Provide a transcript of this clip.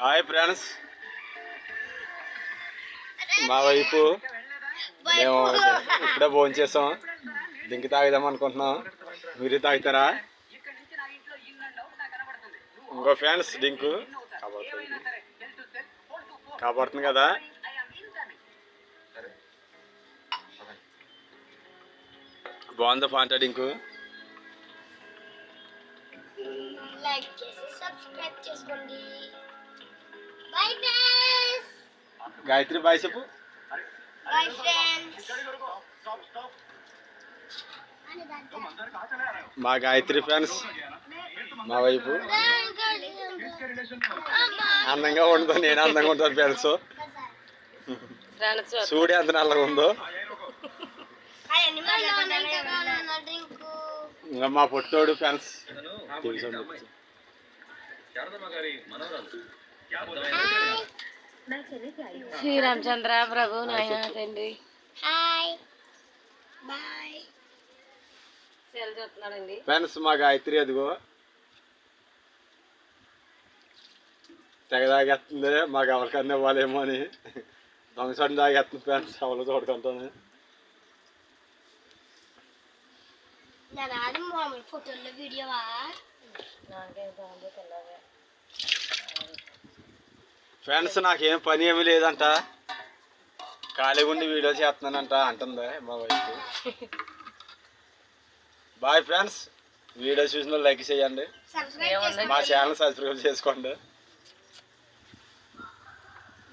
Hi friends. మా వైపు మేము ఇప్పుడే భోజనం చేసాం. దింకి తాగుదాం అనుకుంటున్నాం. మీరు తాగుతారా? ఇంకో ఫ్యాన్స్ డింకు కాబడుతుంది కాబడుతుంది కదా? బాగుంది ఫాంటా డింకు లైక్ చేసి సబ్స్క్రైబ్ చేసుకోండి. గాయత్రి బాయ్ చెప్పు. బై ఫ్రెండ్స్ మా గాయత్రి ఫ్యాన్స్ మా వైపు. అందంగా ఉండదు నేను అందంగా ఉంటాను ఫ్యాన్స్. చూడే ఎంత నల్లగా ఉందో. మా పొట్టోడు ఫ్యాన్స్. తెలుసు శ్రీరామచంద్ర ప్రభు నాయన తండ్రి. హాయ్. బాయ్. సెల్ చూస్తున్నాడండి. ఫ్యాన్స్ మా గాయత్రి అదిగో. తెగ తాగేస్తుంది మాకు ఎవరికన్నా ఇవ్వాలేమో అని. దొంగసారి తాగేస్తుంది ఫ్యాన్స్ ఎవరు చూడుకుంటాను. ఫోటోల్లో వీడియోవా? నాకేం బాగుందో తెల్లగా ఫ్రెండ్స్ నాకేం పని ఏమీ లేదంట. ఖాళీగా ఉండి వీడియో చేస్తున్నానంట అంటుంది మా వైపు బాయ్ ఫ్రెండ్స్ వీడియో చూసిన లైక్ చేయండి. మా ఛానల్ సబ్స్క్రైబ్ చేసుకోండి.